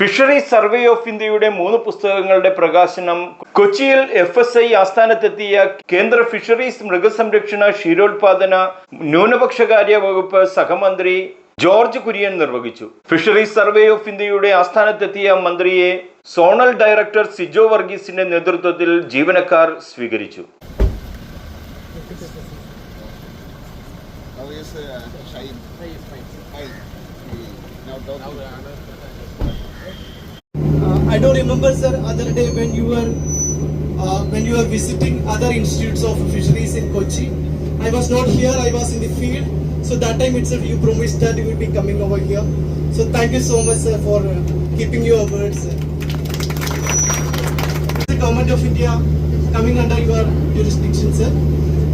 Fisheries survey of ഇന്ത്യയുടെ മൂന്ന് പുസ്തകങ്ങളുടെ പ്രകാശനം കൊച്ചിയിൽ എഫ് എസ് ഐ ആസ്ഥാനത്തെത്തിയ കേന്ദ്ര ഫിഷറീസ് മൃഗസംരക്ഷണ ക്ഷീരോത്പാദന ന്യൂനപക്ഷകാര്യ വകുപ്പ് സഹമന്ത്രി ജോർജ് കുര്യൻ നിർവഹിച്ചു. ഫിഷറീസ് സർവേ ഓഫ് ഇന്ത്യയുടെ ആസ്ഥാനത്തെത്തിയ മന്ത്രിയെ സോണൽ ഡയറക്ടർ സിജോ വർഗീസിന്റെ നേതൃത്വത്തിൽ ജീവനക്കാർ സ്വീകരിച്ചു. Uh, now. Uh, I don't remember, sir, other day when you were uh, when you were visiting other institutes of fisheries in Kochi. I was not here; I was in the field. So that time itself, you promised that you will be coming over here. So thank you so much, sir, for uh, keeping your words. The government of India coming under your jurisdiction, sir.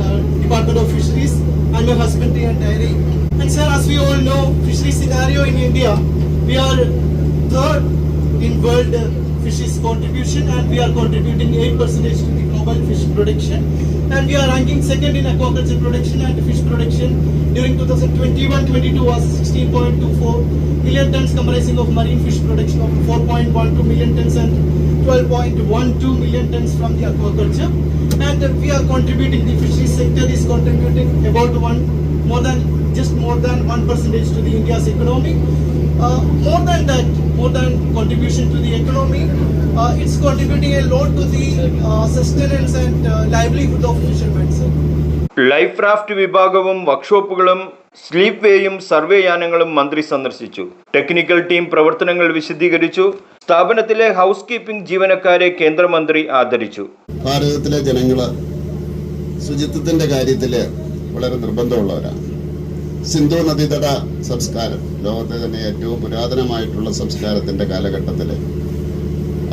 Uh, Department of Fisheries. I'm your husband and dairy. And sir, as we all know, fishery scenario in India, we are third in world fishes contribution and we are contributing 8% to the global fish production. And we are ranking second in aquaculture production and fish production during 2021-22 was 16.24 million tons comprising of marine fish production of 4.12 million tons and 12.12 million tons from the aquaculture. And we are contributing the fisheries sector is contributing about one more than just more than one percentage to the India's economy more than that, more than contribution to the economy, uh, it's contributing a lot to the uh, sustenance and uh, livelihood of fishermen. Sir. Life raft വിഭാഗവും വർക്ക്ഷോപ്പുകളും sleep വേയും survey യാനങ്ങളും മന്ത്രി സന്ദർശിച്ചു technical team പ്രവർത്തനങ്ങൾ വിശദീകരിച്ചു സ്ഥാപനത്തിലെ house keeping ജീവനക്കാരെ കേന്ദ്രമന്ത്രി ആദരിച്ചു ഭാരതത്തിലെ ജനങ്ങൾ ശുചിത്വത്തിന്റെ കാര്യത്തിൽ വളരെ നിർബന്ധമുള്ളവരാണ് സിന്ധു നദീതട സംസ്കാരം. ലോകത്തെ തന്നെ ഏറ്റവും പുരാതനമായിട്ടുള്ള സംസ്കാരത്തിന്റെ കാലഘട്ടത്തിൽ.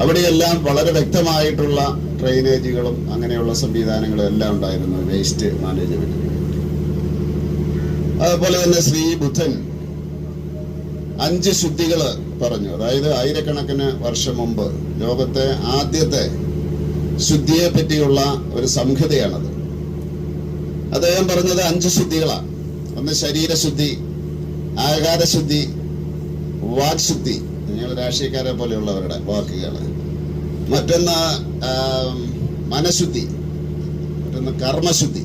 അവിടെയെല്ലാം വളരെ വ്യക്തമായിട്ടുള്ള ഡ്രെയിനേജുകളും അങ്ങനെയുള്ള സംവിധാനങ്ങളും എല്ലാം ഉണ്ടായിരുന്നു വേസ്റ്റ് മാനേജ്മെന്റ് അതുപോലെ തന്നെ ശ്രീ ബുദ്ധൻ അഞ്ച് ശുദ്ധികൾ പറഞ്ഞു. അതായത് ആയിരക്കണക്കിന് വർഷം മുമ്പ് ലോകത്തെ ആദ്യത്തെ ശുദ്ധിയെ പറ്റിയുള്ള ഒരു സംഹിതയാണത്. അദ്ദേഹം പറഞ്ഞത് അഞ്ച് ശുദ്ധികളാണ് ഒന്ന് ശരീരശുദ്ധി ആകാരശുദ്ധി വാക്ശുദ്ധി. നിങ്ങൾ രാഷ്ട്രീയക്കാരെ പോലെയുള്ളവരുടെ വാക്കുകൾ മറ്റൊന്ന് മനഃശുദ്ധി. മറ്റൊന്ന് കർമ്മശുദ്ധി.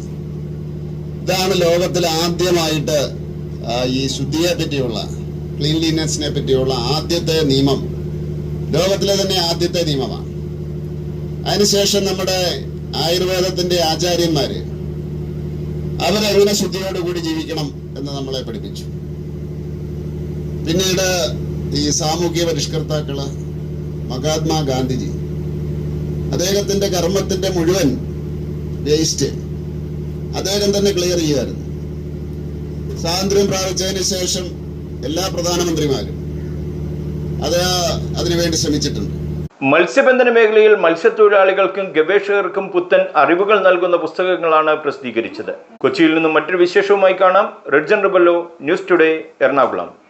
ഇതാണ് ലോകത്തിൽ ആദ്യമായിട്ട് ഈ ശുദ്ധിയെ പറ്റിയുള്ള ക്ലീൻലിനെസ്സിനെ പറ്റിയുള്ള ആദ്യത്തെ നിയമം. ലോകത്തിലെ തന്നെ ആദ്യത്തെ നിയമമാണ്. അതിനുശേഷം നമ്മുടെ ആയുർവേദത്തിന്റെ ആചാര്യന്മാര് അവരെങ്ങനെ ശുദ്ധിയോടുകൂടി ജീവിക്കണം എന്ന് നമ്മളെ പഠിപ്പിച്ചു. പിന്നീട് ഈ സാമൂഹ്യ പരിഷ്കർത്താക്കൾ മഹാത്മാ ഗാന്ധിജി അദ്ദേഹത്തിന്റെ കർമ്മത്തിന്റെ മുഴുവൻ വേസ്റ്റ് അദ്ദേഹം തന്നെ ക്ലിയർ ചെയ്യുമായിരുന്നു സ്വാതന്ത്ര്യം പ്രാപിച്ചതിന് ശേഷം എല്ലാ പ്രധാനമന്ത്രിമാരും അത് അതിനുവേണ്ടി ശ്രമിച്ചിട്ടുണ്ട്. മത്സ്യബന്ധന മേഖലയിൽ മത്സ്യത്തൊഴിലാളികൾക്കും ഗവേഷകർക്കും പുത്തൻ അറിവുകൾ നൽകുന്ന പുസ്തകങ്ങളാണ് പ്രസിദ്ധീകരിച്ചത്. കൊച്ചിയിൽ നിന്നും മറ്റൊരു വിശേഷവുമായി കാണാം. റെഡ്ജൻ റിബല്ലോ ന്യൂസ് ടുഡേ എറണാകുളം.